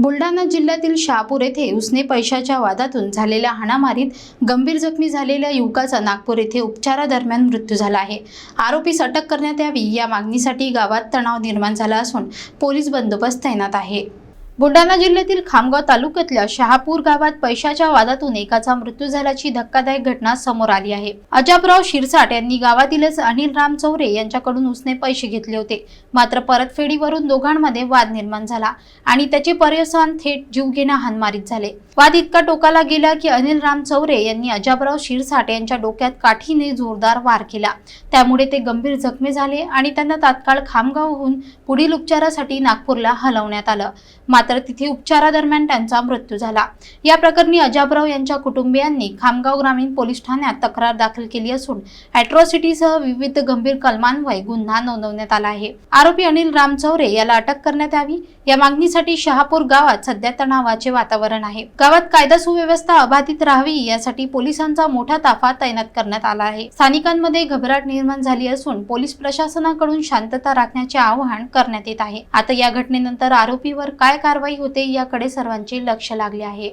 बुलढाणा जिल्ह्यातील शहापूर येथे उसने पैशाच्या वादातून झालेल्या हाणामारीत गंभीर जखमी झालेल्या युवकाचा नागपूर येथे उपचारादरम्यान मृत्यू झाला आहे. आरोपीस अटक करण्यात यावी या मागणीसाठी गावात तणाव निर्माण झाला असून पोलीस बंदोबस्त तैनात आहे. बुलढाणा जिल्ह्यातील खामगाव तालुक्यातल्या शहापूर गावात पैशाच्या वादातून एकाचा मृत्यू झाल्याची धक्कादायक घटना समोर आली आहे. अजाबराव शिरसाट यांनी गावातीलच अनिल राम चौरे यांच्याकडून उसने पैसे घेतले होते. मात्र परतफेडीवरून दोघांमध्ये वाद निर्माण झाला आणि त्याचे पर्यसन थेट जीवघेणा हानमारीत झाले. वाद इतका टोकाला गेला की अनिल राम चौरे यांनी अजाबराव शिरसाट यांच्या डोक्यात काठीने जोरदार वार केला. त्यामुळे ते गंभीर जखमी झाले आणि त्यांना तात्काळ खामगावहून पुढील उपचारासाठी नागपूरला हलवण्यात आलं. मात्र तिथे उपचारादरम्यान त्यांचा मृत्यू झाला. या प्रकरणी अजाबराव यांच्या कुटुंबियांनी खामगाव ग्रामीण पोलीस ठाण्यात तक्रार दाखल केली असून अॅट्रॉसिटीसह विविध गंभीर कलमांवर गुन्हा नोंदवण्यात आला आहे. आरोपी अनिल रामचौरे याला अटक करण्यात यावी. या मागणीसाठी शहापूर गावात सध्या तणावाचे वातावरण आहे. गावात कायदा सुव्यवस्था अबाधित राहावी यासाठी पोलिसांचा मोठा ताफा तैनात करण्यात आला आहे. स्थानिकांमध्ये घबराट निर्माण झाली असून पोलीस प्रशासनाकडून शांतता राखण्याचे आवाहन करण्यात येत आहे. आता या घटनेनंतर आरोपीवर काय कारवाई होते याकडे सर्वांचे लक्ष लागले आहे.